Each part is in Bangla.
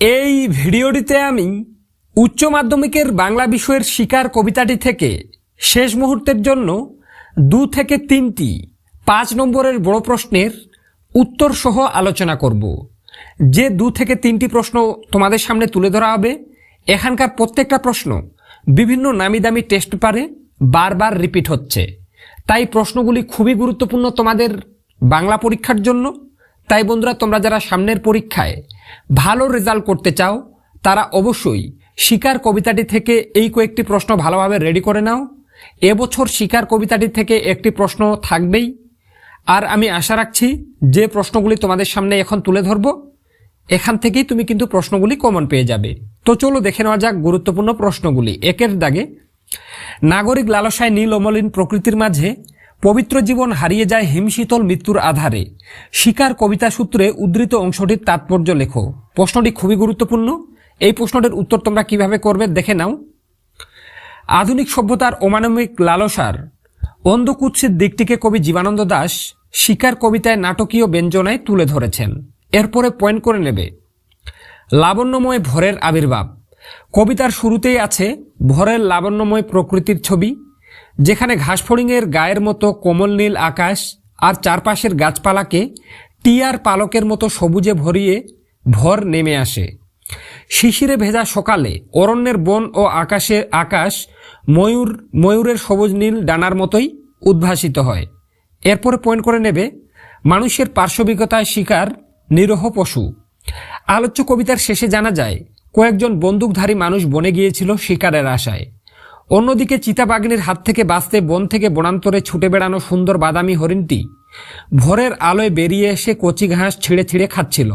এই ভিডিওটিতে আমি উচ্চ মাধ্যমিকের বাংলা বিষয়ের শিকার কবিতাটি থেকে শেষ মুহূর্তের জন্য দু থেকে তিনটি পাঁচ নম্বরের বড় প্রশ্নের উত্তর সহ আলোচনা করব। যে দু থেকে তিনটি প্রশ্ন তোমাদের সামনে তুলে ধরা হবে, এখানকার প্রত্যেকটা প্রশ্ন বিভিন্ন নামি দামি টেস্ট পারে বারবার রিপিট হচ্ছে। তাই প্রশ্নগুলি খুবই গুরুত্বপূর্ণ তোমাদের বাংলা পরীক্ষার জন্য। তাই বন্ধুরা, তোমরা যারা সামনের পরীক্ষায় ভালো রেজাল্ট করতে চাও, তারা অবশ্যই শিকার কবিতাটি থেকে এই কয়েকটি প্রশ্ন ভালোভাবে রেডি করে নাও। এবছর শিকার কবিতাটি থেকে একটি প্রশ্ন থাকবেই। আর আমি আশা রাখছি যে প্রশ্নগুলি তোমাদের সামনে এখন তুলে ধরব, এখান থেকেই তুমি কিন্তু প্রশ্নগুলি কমন পেয়ে যাবে। তো চলো দেখে নেওয়া যাক গুরুত্বপূর্ণ প্রশ্নগুলি। একের দাগে, নাগরিক লালসায় নীল অমলিন প্রকৃতির মাঝে পবিত্র জীবন হারিয়ে যায় হিমশীতল মৃত্যুর আধারে। শিকার কবিতা সূত্রে উদ্ধৃত অংশটির তাৎপর্য লেখো। প্রশ্নটি খুবই গুরুত্বপূর্ণ। এই প্রশ্নটির উত্তর তোমরা কীভাবে করবে দেখে নাও। আধুনিক সভ্যতার অমানবিক লালসার অন্ধকুৎসের দিকটিকে কবি জীবানন্দ দাস শিকার কবিতায় নাটকীয় ব্যঞ্জনায় তুলে ধরেছেন। এরপরে পয়েন্ট করে নেবে। লাবণ্যময় ভরের আবির্ভাব। কবিতার শুরুতেই আছে ভরের লাবণ্যময় প্রকৃতির ছবি। যেখানে ঘাসফড়িংয়ের গায়ের মতো কোমল নীল আকাশ আর চারপাশের গাছপালাকে টিয়ার পালকের মতো সবুজে ভরিয়ে ভর নেমে আসে। শিশিরে ভেজা সকালে অরণ্যের বন ও আকাশে আকাশ ময়ূর, ময়ূরের সবুজ নীল ডানার মতোই উদ্ভাসিত হয়। এরপরে পয়েন্ট করে নেবে মানুষের পার্শ্ববিকতায় শিকার নিরহ পশু। আলোচ্য কবিতার শেষে জানা যায়, কয়েকজন বন্দুকধারী মানুষ বনে গিয়েছিল শিকারের আশায়। অন্যদিকে চিতাবাগ্নির হাত থেকে বাঁচতে বন থেকে বনান্তরে ছুটে বেড়ানো সুন্দর বাদামি হরিণটি ভোরের আলোয় বেরিয়ে এসে কচি ঘাস ছিঁড়ে ছিঁড়ে খাচ্ছিল।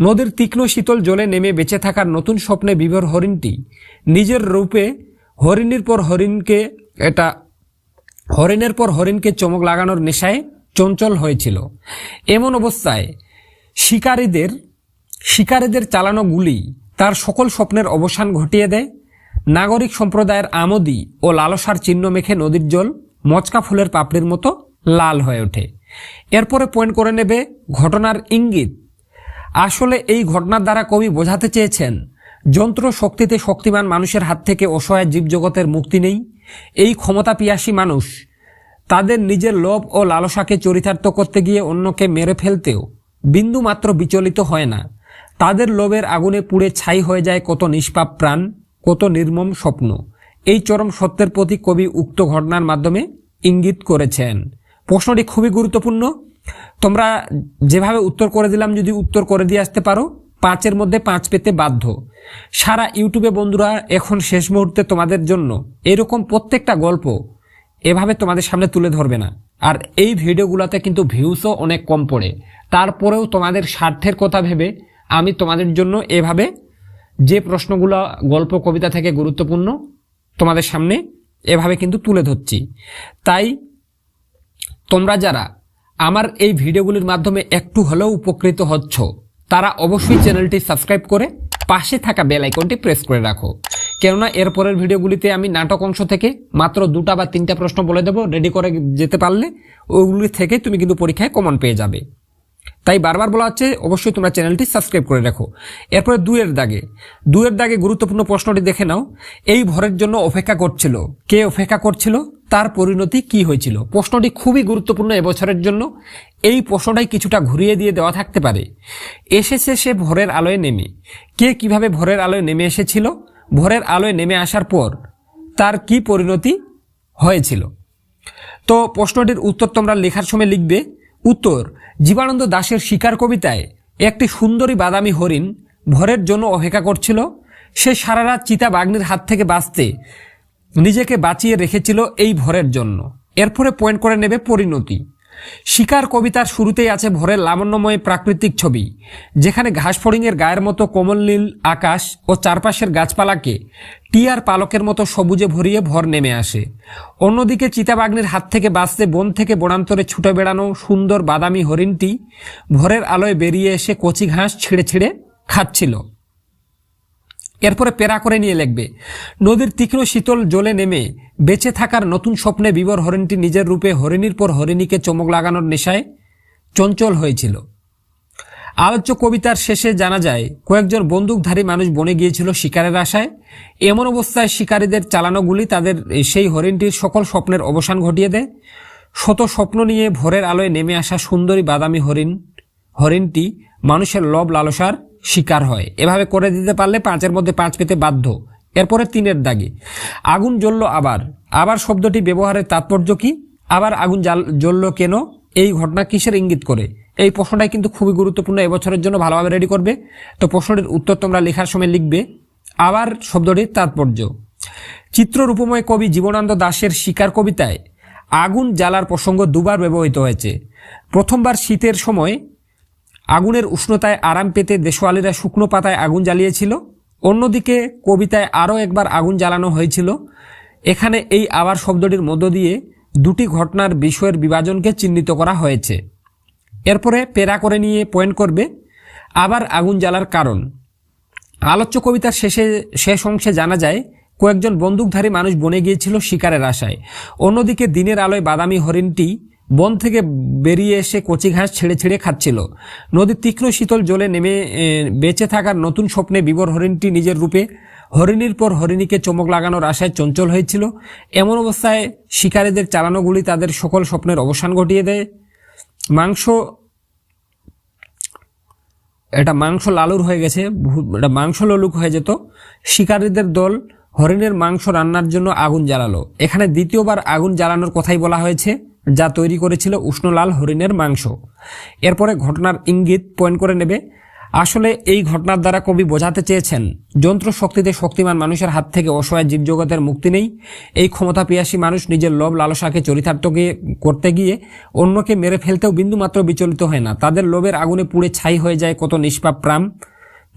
নদীর তীক্ষ্ণ শীতল জলে নেমে বেঁচে থাকার নতুন স্বপ্নে বিভোর হরিণটি। নিজের রূপে হরিণীর পর হরিণকে এটা হরিণের পর হরিণকে চমক লাগানোর নেশায় চঞ্চল হয়েছিল। এমন অবস্থায় শিকারীদের শিকারীদের চালানো গুলি তার সকল স্বপ্নের অবসান ঘটিয়ে দেয়। নাগরিক সম্প্রদায়ের আমোদি ও লালসার চিহ্ন মেখে নদীর জল মচকা ফুলের পাপড়ির মতো লাল হয়ে ওঠে। এরপরে পয়েন্ট করে নেবে ঘটনার ইঙ্গিত। আসলে এই ঘটনার দ্বারা কবি বোঝাতে চেয়েছেন, যন্ত্র শক্তিতে শক্তিমান মানুষের হাত থেকে অসহায় জীবজগতের মুক্তি নেই, এই ক্ষমতা পিয়াসী মানুষ, তাদের নিজের লোভ ও লালসাকে চরিতার্থ করতে গিয়ে অন্যকে মেরে ফেলতেও বিন্দু মাত্র বিচলিত হয় না। তাদের লোভের আগুনে পুড়ে ছাই হয়ে যায় কত নিষ্পাপ প্রাণ। কত নির্মম স্বপ্ন। এই চরম সত্যের প্রতি কবি উক্ত ঘটনার মাধ্যমে ইঙ্গিত করেছেন। প্রশ্নটি খুবই গুরুত্বপূর্ণ। তোমরা যেভাবে উত্তর করে দিলাম যদি উত্তর করে দিয়ে আসতে পারো, পাঁচের মধ্যে পাঁচ পেতে বাধ্য। সারা ইউটিউবে বন্ধুরা, এখন শেষ মুহূর্তে তোমাদের জন্য এরকম প্রত্যেকটা গল্প এভাবে তোমাদের সামনে তুলে ধরবে না। আর এই ভিডিওগুলোতে কিন্তু ভিউসও অনেক কম পড়ে। তারপরেও তোমাদের স্বার্থের কথা ভেবে আমি তোমাদের জন্য এভাবে যে প্রশ্নগুলো গল্প, কবিতা থেকে গুরুত্বপূর্ণ তোমাদের সামনে এভাবে কিন্তু তুলে ধরছি। তাই তোমরা যারা আমার এই ভিডিওগুলির মাধ্যমে একটু হলেও উপকৃত হচ্ছ, তারা অবশ্যই চ্যানেলটি সাবস্ক্রাইব করে পাশে থাকা বেল আইকনটি প্রেস করে রাখো। কেননা এরপরের ভিডিওগুলিতে আমি নাটক অংশ থেকে মাত্র দুটা বা তিনটা প্রশ্ন বলে দেবো রেডি করে যেতে পারলে ওইগুলি থেকে তুমি কিন্তু পরীক্ষায় কমন পেয়ে যাবে। তাই বারবার বলা হচ্ছে, অবশ্যই তোমরা চ্যানেলটি সাবস্ক্রাইব করে রাখো। এরপরে দুয়ের দাগে। দুয়ের দাগে গুরুত্বপূর্ণ প্রশ্নটি দেখে নাও। এই ভরের জন্য অপেক্ষা করছিল। কে অপেক্ষা করছিল? তার পরিণতি কি হয়েছিল? প্রশ্নটি খুবই গুরুত্বপূর্ণ এবছরের জন্য। এই প্রশ্নটাই কিছুটা ঘুরিয়ে দিয়ে দেওয়া থাকতে পারে। এসেছে সে ভোরের আলোয় নেমে। কে কীভাবে ভোরের আলোয় নেমে এসেছিল? ভোরের আলোয় নেমে আসার পর তার কি পরিণতি হয়েছিল? তো প্রশ্নটির উত্তর তোমরা লেখার সময় লিখবে। উত্তর, জীবানন্দ দাসের শিকার কবিতায়, একটি সুন্দরী বাদামি হরিণ ভরের জন্য অপেক্ষা করছিল। সে সারা রাত চিতা বাগ্নির হাত থেকে বাঁচতে নিজেকে বাঁচিয়ে রেখেছিল এই ভরের জন্য। এরপরে পয়েন্ট করে নেবে পরিণতি। শিকার কবিতার শুরুতেই আছে ভরের লাবণ্যময় প্রাকৃতিক ছবি, যেখানে ঘাসফড়িংয়ের গায়ের মতো কোমল নীল আকাশ ও চারপাশের গাছপালাকে টিয়ার পালকের মতো সবুজে ভরিয়ে ভর নেমে আসে। অন্যদিকে চিতাবাগ্নির হাত থেকে বাঁচতে বন থেকে বনান্তরে ছুটে বেড়ানো সুন্দর বাদামি হরিণটি ভোরের আলোয় বেরিয়ে এসে কচি ঘাস ছিঁড়ে ছিঁড়ে খাচ্ছিল। এরপরে পেরা করে নিয়ে লিখবে, নদীর তীক্ষ্ণ শীতল জলে নেমে বেঁচে থাকার নতুন স্বপ্নে বিবর হরিণটি নিজের রূপে হরিণীর পর হরিণীকে চমক লাগানোর নেশায় চঞ্চল হয়েছিল। আলোচ্য কবিতার শেষে জানা যায়, কয়েকজন বন্দুকধারী মানুষ বনে গিয়েছিল শিকারের আশায়। এমন অবস্থায় শিকারীদের চালানো গুলি তাদের সেই হরিণটির সকল স্বপ্নের অবসান ঘটিয়ে দেয়। শত স্বপ্ন নিয়ে ভোরের আলোয় নেমে আসা সুন্দরী বাদামি হরিণ, হরিণটি মানুষের লব লালসার শিকার হয়। এভাবে করে দিতে পারলে পাঁচের মধ্যে পাঁচ পেতে বাধ্য। এরপরে তিনের দাগে। আগুন জ্বলল আবার। আবার শব্দটি ব্যবহারের তাৎপর্য কি? আবার আগুন জ্বলল কেন? এই ঘটনা কিসের ইঙ্গিত করে? এই প্রশ্নটাই কিন্তু খুবই গুরুত্বপূর্ণ এবছরের জন্য ভালোভাবে রেডি করবে। তো প্রশ্নটির উত্তর তোমরা লেখার সময় লিখবে। আবার শব্দটির তাৎপর্য। চিত্ররূপময় কবি জীবনানন্দ দাশের শিকার কবিতায়, আগুন জ্বালার প্রসঙ্গ দুবার ব্যবহৃত হয়েছে। প্রথমবার শীতের সময় আগুনের উষ্ণতায় আরাম পেতে দেশওয়ালিরা শুকনো পাতায় আগুন জ্বালিয়েছিল। অন্যদিকে কবিতায় আরও একবার আগুন জ্বালানো হয়েছিল। এখানে এই আবার শব্দটির মধ্য দিয়ে দুটি ঘটনার বিষয়ের বিভাজনকে চিহ্নিত করা হয়েছে। এরপরে পেরা করে নিয়ে পয়েন্ট করবে আবার আগুন জ্বালার কারণ। আলোচ্য কবিতার শেষে শেষ অংশে জানা যায়, কয়েকজন বন্দুকধারী মানুষ বনে গিয়েছিল শিকারের আশায়। অন্যদিকে দিনের আলোয় বাদামি হরিণটি বন থেকে বেরিয়ে এসে কচি ঘাস ছেড়ে ছেড়ে খাচ্ছিল। নদীর তীক্ষ্ণ শীতল জলে নেমে বেঁচে থাকার নতুন স্বপ্নে বিবর হরিণটি নিজের রূপে হরিণীর পর হরিণীকে চমক লাগানোর আশায় চঞ্চল হয়েছিল। এমন অবস্থায় শিকারীদের চালানো গুলি তাদের সকল স্বপ্নের অবসান ঘটিয়ে দেয়। মাংস, এটা মাংস লালুর হয়ে গেছে এটা মাংস ললুক হয়ে যেত। শিকারীদের দল হরিণের মাংস রান্নার জন্য আগুন জ্বালালো। এখানে দ্বিতীয়বার আগুন জ্বালানোর কথাই বলা হয়েছে। যা তৈরি করেছিল উষ্ণলাল হরিণের মাংস। এরপরে ঘটনার ইঙ্গিত পয়েন্ট করে নেবে। আসলে এই ঘটনার দ্বারা কবি বোঝাতে চেয়েছেন, যন্ত্র শক্তিতে শক্তিমান মানুষের হাত থেকে অসহায় জীবজগতের মুক্তি নেই। এই ক্ষমতা পিয়াসী মানুষ নিজের লোভ লালসাকে চরিতার্থ গিয়ে করতে গিয়ে অন্যকে মেরে ফেলতেও বিন্দুমাত্র বিচলিত হয় না। তাদের লোভের আগুনে পুড়ে ছাই হয়ে যায় কত নিষ্পাপ প্রাণ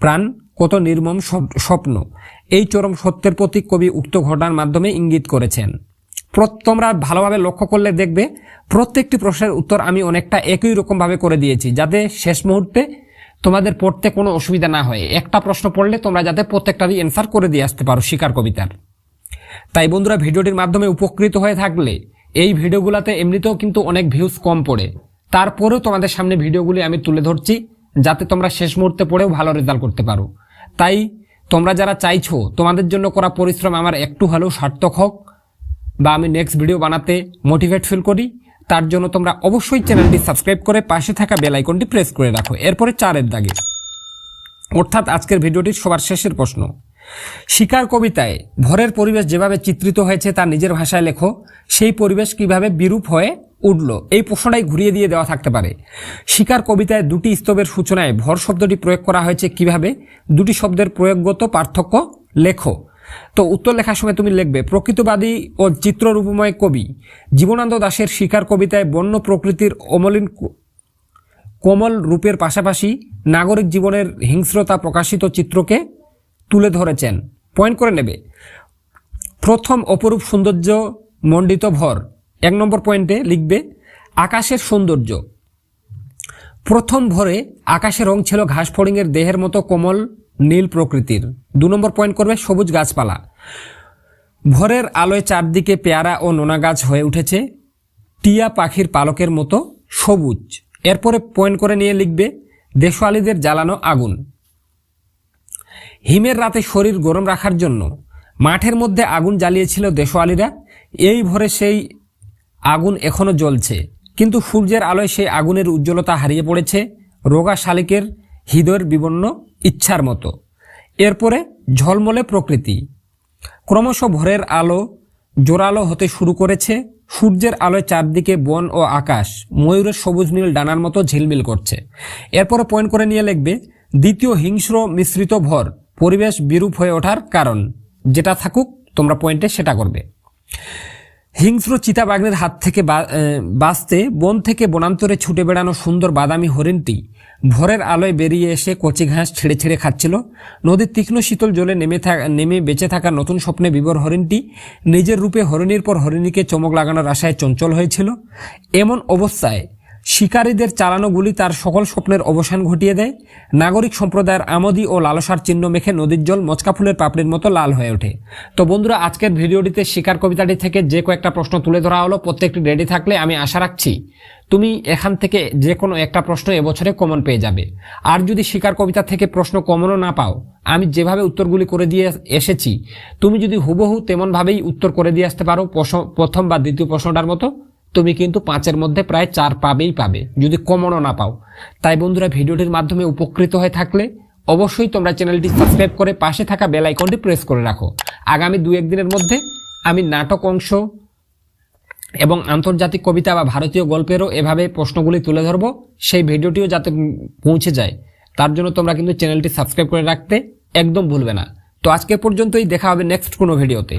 প্রাণ, কত নির্মম স্বপ্ন। এই চরম সত্যের প্রতি কবি উক্ত ঘটনার মাধ্যমে ইঙ্গিত করেছেন। তোমরা ভালোভাবে লক্ষ্য করলে দেখবে প্রত্যেকটি প্রশ্নের উত্তর আমি অনেকটা একই রকমভাবে করে দিয়েছি, যাতে শেষ মুহূর্তে তোমাদের পড়তে কোনো অসুবিধা না হয়। একটা প্রশ্ন পড়লে তোমরা যাতে প্রত্যেকটারই অ্যান্সার করে দিয়ে আসতে পারো শিকার কবিতার। তাই বন্ধুরা, ভিডিওটির মাধ্যমে উপকৃত হয়ে থাকলে এই ভিডিওগুলোতে এমনিতেও কিন্তু অনেক ভিউজ কম পড়ে। তারপরেও তোমাদের সামনে ভিডিওগুলি আমি তুলে ধরছি, যাতে তোমরা শেষ মুহূর্তে পড়েও ভালো রেজাল্ট করতে পারো। তাই তোমরা যারা চাইছো, তোমাদের জন্য করা পরিশ্রম আমার একটু হলেও সার্থক হোক। বা আমি নেক্সট ভিডিও বানাতে মোটিভেট ফিল করি, তার জন্য তোমরা অবশ্যই চ্যানেলটি সাবস্ক্রাইব করে পাশে থাকা বেল আইকনটি প্রেস করে রাখো। এরপরে চারের দাগে। অর্থাৎ আজকের ভিডিওটির সবার শেষের প্রশ্ন। শিকার কবিতায় ভরের পরিবেশ যেভাবে চিত্রিত হয়েছে তার নিজের ভাষায় লেখো, সেই পরিবেশ কীভাবে বিরূপ হয়ে উঠল, এই প্রশ্নটাই ঘুরিয়ে দিয়ে দেওয়া থাকতে পারে। শিকার কবিতায় দুটি স্তবের সূচনায় ভর শব্দটি প্রয়োগ করা হয়েছে কীভাবে, দুটি শব্দের প্রয়োগগত পার্থক্য লেখো। তো উত্তর লেখার সময় তুমি লিখবে, প্রকৃতবাদী ও চিত্ররূপময় কবি। জীবনানন্দ দাশের শিকার কবিতায় বন্য প্রকৃতির অমলিন কোমল রূপের পাশাপাশি নাগরিক জীবনের হিংস্রতা প্রকাশিত চিত্রকে তুলে ধরেছেন। পয়েন্ট করে নেবে। প্রথম অপরূপ সৌন্দর্য মণ্ডিত ভর। এক নম্বর পয়েন্টে লিখবে, আকাশের সৌন্দর্য। প্রথম ভরে আকাশের রং ছিল ঘাস ফড়িংয়ের দেহের মতো কোমল নীল প্রকৃতির। দু নম্বর পয়েন্ট করবে সবুজ গাছপালা। ভোরের আলোয় চারদিকে পেয়ারা ও নোনা গাছ হয়ে উঠেছে। টিয়া পাখির পালকের মতো সবুজ। এরপরে পয়েন্ট করে নিয়ে লিখবে দেশওয়ালিদের জ্বালানো আগুন। হিমের রাতে শরীর গরম রাখার জন্য মাঠের মধ্যে আগুন জ্বালিয়েছিল দেশওয়ালিরা এই ভরে সেই আগুন এখনও জ্বলছে। কিন্তু সূর্যের আলোয় সেই আগুনের উজ্জ্বলতা হারিয়ে পড়েছে। রোগা শালিকের হৃদয়ের বিবর্ণ ইচ্ছার মতো। এরপরে ঝলমলে প্রকৃতি। ক্রমশ ভোরের আলো জোরালো হতে শুরু করেছে। সূর্যের আলোয় চারদিকে বন ও আকাশ ময়ূরের সবুজ নীল ডানার মতো ঝিলমিল করছে। এরপরে পয়েন্ট করে নিয়ে লিখবে, দ্বিতীয় হিংস্র মিশ্রিত ভর, পরিবেশ বিরূপ হয়ে ওঠার কারণ। যেটা থাকুক, তোমরা পয়েন্টে সেটা করবে। হিংস্র চিতাবাঘের হাত থেকে বাঁচতে, বন থেকে বনান্তরে ছুটে বেড়ানো সুন্দর বাদামি হরিণটি ভোরের আলোয় বেরিয়ে এসে কচি ঘাস ছেড়ে ছেড়ে খাচ্ছিল। নদীর তীক্ষ্ণ শীতল জলে নেমে নেমে বেঁচে থাকা নতুন স্বপ্নে বিবর হরিণটি নিজের রূপে হরিণীর পর হরিণীকে চমক লাগানোর আশায় চঞ্চল হয়েছিল। এমন অবস্থায় শিকারীদের চালানো গুলি তার সকল স্বপ্নের অবসান ঘটিয়ে দেয়। নাগরিক সম্প্রদায়ের আমোদি ও লালসার চিহ্ন মেখে নদীর জল, মচকা ফুলের পাপড়ির মতো লাল হয়ে ওঠে। তো বন্ধুরা, আজকের ভিডিওটিতে শিকার কবিতাটি থেকে যে কয়েকটা প্রশ্ন তুলে ধরা হলো, প্রত্যেকটি রেডি থাকলে আমি আশা রাখছি তুমি এখান থেকে যে কোনো একটা প্রশ্ন এবছরে কমন পেয়ে যাবে। আর যদি শিকার কবিতা থেকে প্রশ্ন কমনও না পাও, আমি যেভাবে উত্তরগুলি করে দিয়ে এসেছি, তুমি যদি হুবহু তেমনভাবেই উত্তর করে দিয়ে আসতে পারো প্রথম বা দ্বিতীয় প্রশ্নটার মতো। তুমি কিন্তু পাঁচের মধ্যে প্রায় চার পাবেই পাবে, যদি কমনও না পাও। তাই বন্ধুরা, ভিডিওটির মাধ্যমে উপকৃত হয়ে থাকলে অবশ্যই তোমরা চ্যানেলটি সাবস্ক্রাইব করে পাশে থাকা বেল আইকনটি প্রেস করে রাখো। আগামী দু একদিনের মধ্যে আমি নাটক অংশ এবং আন্তর্জাতিক কবিতা বা ভারতীয় গল্পেরও এভাবে প্রশ্নগুলি তুলে ধরবো, সেই ভিডিওটিও যাতে পৌঁছে যায়। তার জন্য তোমরা কিন্তু চ্যানেলটি সাবস্ক্রাইব করে রাখতে একদম ভুলবে না। তো আজকে পর্যন্তই, দেখা হবে নেক্সট কোনো ভিডিওতে।